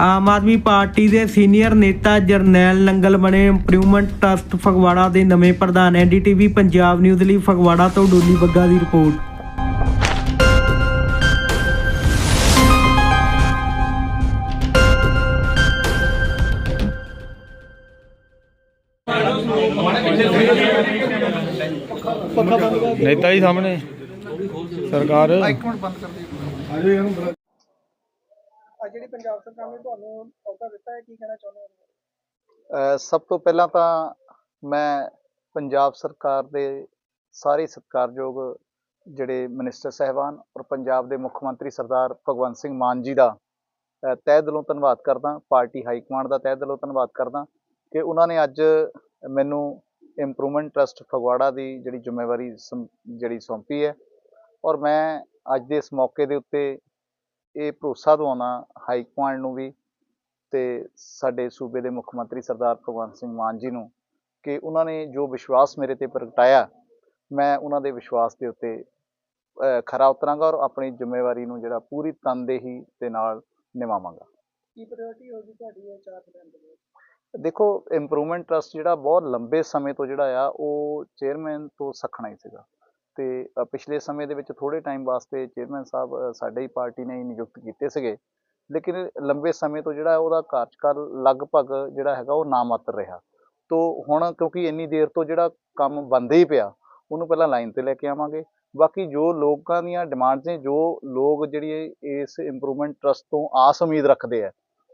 Aam Aadmi party ਦੇ senior ਨੇਤਾ ਜਰਨੈਲ ਨੰਗਲ ਬਣੇ ਇੰਪਰੂਵਮੈਂਟ ਟਰਸਟ ਫਗਵਾੜਾ ਦੇ ਨਵੇਂ ਪ੍ਰਧਾਨ ਐਨਡੀਟੀਵੀ ਪੰਜਾਬ ਨਿਊਜ਼ ਲਈ ਫਗਵਾੜਾ ਤੋਂ ਡੋਲੀ ਬੱਗਾ ਦੀ ਰਿਪੋਰਟ। ਨੇਤਾ ਜੀ ਸਾਹਮਣੇ। ਸਰਕਾਰ। ਅੱਜ ਜਿਹੜੀ ਪੰਜਾਬ ਸਰਕਾਰ ਨੇ ਤੁਹਾਨੂੰ ਅਹੁਦਾ ਦਿੱਤਾ ਹੈ, ਕੀ ਕਹਿਣਾ ਚਾਹੁੰਦੇ ਹੋ? ਸਭ ਤੋਂ ਪਹਿਲਾਂ ਤਾਂ ਮੈਂ ਪੰਜਾਬ ਸਰਕਾਰ ਦੇ ਸਾਰੇ ਸਤਿਕਾਰਯੋਗ ਜਿਹੜੇ ਮਿਨਿਸਟਰ ਸਹਿਬਾਨ ਔਰ ਪੰਜਾਬ ਦੇ ਮੁੱਖ ਮੰਤਰੀ ਸਰਦਾਰ ਭਗਵੰਤ ਸਿੰਘ ਮਾਨ ਜੀ ਦਾ ਤਹਿ ਦਿਲੋਂ ਧੰਨਵਾਦ ਕਰਦਾ, ਪਾਰਟੀ ਹਾਈ ਕਮਾਂਡ ਦਾ ਤਹਿ ਦਿਲੋਂ ਧੰਨਵਾਦ ਕਰਦਾ ਕਿ ਉਹਨਾਂ ਨੇ ਅੱਜ ਮੈਨੂੰ ਇੰਪਰੂਵਮੈਂਟ ਟਰਸਟ ਫਗਵਾੜਾ ਦੀ ਜਿਹੜੀ ਜ਼ਿੰਮੇਵਾਰੀ ਸੰ- ਜਿਹੜੀ ਸੌਂਪੀ ਹੈ ਔਰ ਮੈਂ ਅੱਜ ਦੇ ਇਸ ਮੌਕੇ ਦੇ ਉੱਤੇ ਇਹ ਭਰੋਸਾ ਦਿਵਾਉਣਾ ਹਾਈ ਕਮਾਂਡ ਨੂੰ ਵੀ ਤੇ ਸਾਡੇ ਸੂਬੇ ਦੇ ਮੁੱਖ ਮੰਤਰੀ ਸਰਦਾਰ ਭਗਵੰਤ ਸਿੰਘ ਮਾਨ ਜੀ ਨੂੰ ਕਿ ਉਹਨਾਂ ਨੇ ਜੋ ਵਿਸ਼ਵਾਸ ਮੇਰੇ ਤੇ ਪ੍ਰਗਟਾਇਆ ਮੈਂ ਉਹਨਾਂ ਦੇ ਵਿਸ਼ਵਾਸ ਦੇ ਉੱਤੇ ਖਰਾ ਉਤਰਾਂਗਾ ਔਰ ਆਪਣੀ ਜ਼ਿੰਮੇਵਾਰੀ ਨੂੰ ਜਿਹੜਾ ਪੂਰੀ ਤਨਦੇਹੀ ਦੇ ਨਾਲ ਨਿਭਾਵਾਂਗਾ। ਕੀ ਪ੍ਰਾਇੋਰਟੀ ਹੋਗੀ ਤੁਹਾਡੀ ਇਹ ਚਾਰ ਦਿਨ ਦੇ? ਵਿੱਚ ਦੇਖੋ ਇੰਪਰੂਵਮੈਂਟ ਟਰਸਟ ਜਿਹੜਾ ਬਹੁਤ ਲੰਬੇ ਸਮੇਂ ਤੋਂ ਜਿਹੜਾ ਆ ਉਹ ਚੇਅਰਮੈਨ ਤੋਂ ਸਖਣਾ ਹੀ ਸੀਗਾ। ਤੇ ਪਿਛਲੇ ਸਮੇਂ ਦੇ ਵਿੱਚ ਥੋੜੇ ਟਾਈਮ ਵਾਸਤੇ ਚੇਅਰਮੈਨ ਸਾਹਿਬ ਸਾਡੇ ਹੀ ਪਾਰਟੀ ਨੇ ਹੀ ਨਿਯੁਕਤ ਕੀਤੇ ਸੀਗੇ। ਲੇਕਿਨ ਲੰਬੇ ਸਮੇਂ ਤੋਂ ਜਿਹੜਾ ਉਹਦਾ ਕਾਰਜਕਾਲ ਲਗਭਗ ਜਿਹੜਾ ਹੈਗਾ ਉਹ ਨਾਮਾਤਰ ਰਿਹਾ। ਤੋ ਹੁਣ ਕਿਉਂਕਿ ਇੰਨੀ ਦੇਰ ਤੋਂ ਜਿਹੜਾ ਕੰਮ ਬੰਦ ਹੀ ਪਿਆ, ਉਹਨੂੰ ਪਹਿਲਾਂ ਲਾਈਨ ਤੇ ਲੈ ਕੇ ਆਵਾਂਗੇ। ਬਾਕੀ ਜੋ ਲੋਕਾਂ ਦੀਆਂ ਡਿਮਾਂਡਸ ਨੇ, ਜੋ ਲੋਕ ਜਿਹੜੀ ਇਸ ਇੰਪਰੂਵਮੈਂਟ ਟਰਸਟ ਤੋਂ ਆਸ ਉਮੀਦ ਰੱਖਦੇ ਆ,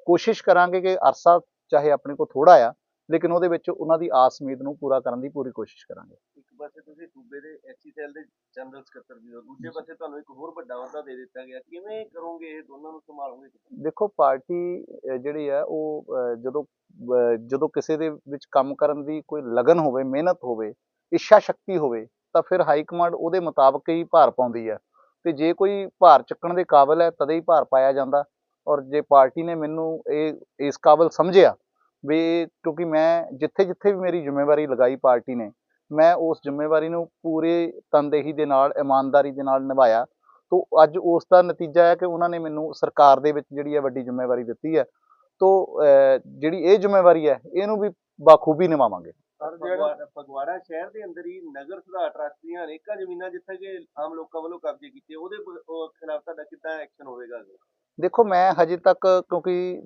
ਕੋਸ਼ਿਸ਼ ਕਰਾਂਗੇ ਕਿ ਅਰਸਾ ਚਾਹੇ ਆਪਣੇ ਕੋਲ ਥੋੜਾ ਆ, ਲੇਕਿਨ ਉਹਦੇ ਵਿੱਚ ਉਹਨਾਂ ਦੀ ਆਸ ਉਮੀਦ ਨੂੰ ਪੂਰਾ ਕਰਨ ਦੀ ਪੂਰੀ ਕੋਸ਼ਿਸ਼ ਕਰਾਂਗੇ। ਪਾਸੇ ਤੁਸੀਂ ਸੂਬੇ ਦੇ ਐਸਸੀ ਸੈੱਲ ਦੇ ਜਨਰਲ ਸਕੱਤਰ ਵੀ ਹੋ ਦੂਜੇ ਪਾਸੇ ਤੁਹਾਨੂੰ ਇੱਕ ਹੋਰ ਵੱਡਾ ਅਹੁਦਾ ਦੇ ਦਿੱਤਾ ਗਿਆ ਕਿਵੇਂ ਕਰੋਗੇ ਇਹ ਦੋਨਾਂ ਨੂੰ ਸੰਭਾਲੋਗੇ ਦੇਖੋ ਪਾਰਟੀ ਅਹ ਜਿਹੜੀ ਹੈ ਉਹ ਅਹ ਜਦੋਂ ਅਹ ਜਦੋਂ ਕਿਸੇ ਦੇ ਵਿੱਚ ਕੰਮ ਕਰਨ ਦੀ ਕੋਈ ਲਗਨ ਹੋਵੇ ਮਿਹਨਤ ਹੋਵੇ ਇੱਛਾ ਸ਼ਕਤੀ ਹੋਵੇ ਤਾਂ ਫਿਰ ਹਾਈ ਕਮਾਂਡ ਉਹਦੇ ਮੁਤਾਬਕ ਹੀ ਭਾਰ ਪਾਉਂਦੀ ਹੈ। ਤੇ ਜੇ ਕੋਈ ਭਾਰ ਚੱਕਣ ਦੇ ਕਾਬਿਲ ਹੈ ਤਦੇ ਹੀ ਭਾਰ ਪਾਇਆ ਜਾਂਦਾ। ਔਰ ਜੇ ਪਾਰਟੀ ਨੇ ਮੈਨੂੰ ਇਹ ਇਸ ਕਾਬਿਲ ਸਮਝਿਆ ਵੀ ਕਿਉਂਕਿ ਮੈਂ ਜਿੱਥੇ ਜਿੱਥੇ ਵੀ ਮੇਰੀ ਜ਼ਿੰਮੇਵਾਰੀ ਲਗਾਈ ਪਾਰਟੀ ਨੇ ਮੈਂ ਉਸ ਜ਼ਿੰਮੇਵਾਰੀ ਨੂੰ ਪੂਰੇ ਤਨਦੇਹੀ ਦੇ ਨਾਲ ਇਮਾਨਦਾਰੀ ਦੇ ਨਾਲ ਨਿਭਾਇਆ। ਤੋ ਅੱਜ ਉਸ ਦਾ ਨਤੀਜਾ ਹੈ ਕਿ ਉਹਨਾਂ ਨੇ ਮੈਨੂੰ ਸਰਕਾਰ ਦੇ ਵਿੱਚ ਜਿਹੜੀ ਹੈ ਵੱਡੀ ਜ਼ਿੰਮੇਵਾਰੀ ਦਿੱਤੀ ਹੈ। ਤੋ ਜਿਹੜੀ ਇਹ ਜ਼ਿੰਮੇਵਾਰੀ ਹੈ ਇਹਨੂੰ ਵੀ ਬਾਖੂਬੀ ਨਿਭਾਵਾਂਗੇ। ਪਰ ਜਿਹੜਾ ਫਗਵਾੜਾ ਸ਼ਹਿਰ ਦੇ ਅੰਦਰ ਹੀ ਨਗਰ ਸੁਧਾਰ ਟਰੱਸਟ ਦੀਆਂ ਅਨੇਕਾਂ ਜ਼ਮੀਨਾਂ ਜਿੱਥੇ ਕਿ ਆਮ ਲੋਕਾਂ ਵੱਲੋਂ ਕਬਜ਼ੇ ਕੀਤੇ ਉਹਦੇ ਖਿਲਾਫ ਤੁਹਾਡਾ ਕਿੱਦਾਂ ਐਕਸ਼ਨ ਹੋਵੇਗਾ? ਦੇਖੋ ਮੈਂ ਹਜੇ ਤੱਕ ਕਿਉਂਕਿ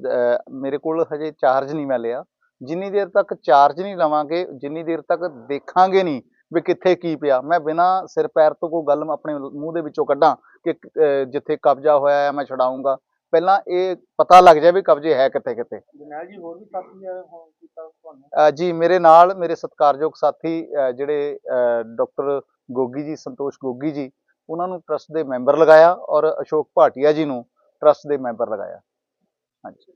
ਮੇਰੇ ਕੋਲ ਹਜੇ ਚਾਰਜ ਨਹੀਂ ਮੈਂ ਲਿਆ। ਜਿੰਨੀ ਦੇਰ ਤੱਕ ਚਾਰਜ ਨਹੀਂ ਲਵਾਂਗੇ ਜਿੰਨੀ ਦੇਰ ਤੱਕ ਦੇਖਾਂਗੇ ਨਹੀਂ ਵੀ ਕਿੱਥੇ ਕੀ ਪਿਆ। ਮੈਂ ਬਿਨਾ ਸਿਰ ਪੈਰ ਤੋਂ ਕੋਈ ਗੱਲ ਆਪਣੇ ਮੂੰਹ ਦੇ ਵਿੱਚੋਂ ਕੱਢਾਂ ਕਿ ਜਿੱਥੇ ਕਬਜ਼ਾ ਹੋਇਆ ਹੈ ਮੈਂ ਛਡਾਊਂਗਾ। ਪਹਿਲਾਂ ਇਹ ਪਤਾ ਲੱਗ ਜਾਵੇ ਕਬਜ਼ੇ ਹੈ ਕਿੱਥੇ ਕਿੱਥੇ। ਜੀ ਹੋਰ ਵੀ ਸਾਥੀ ਆ ਹੁਣ ਕੀਤਾ ਤੁਹਾਨੂੰ? ਅ, ਜੀ ਮੇਰੇ ਨਾਲ ਮੇਰੇ ਸਤਿਕਾਰਯੋਗ ਸਾਥੀ ਜਿਹੜੇ ਡਾਕਟਰ ਗੋਗੀ ਜੀ ਸੰਤੋਸ਼ ਗੋਗੀ ਜੀ ਉਹਨਾਂ ਨੂੰ ਟਰਸਟ ਦੇ ਮੈਂਬਰ ਲਗਾਇਆ ਔਰ ਅਸ਼ੋਕ ਭਾਟੀਆ ਜੀ ਨੂੰ ਟਰਸਟ ਦੇ ਮੈਂਬਰ ਲਗਾਇਆ। ਹਾਂਜੀ।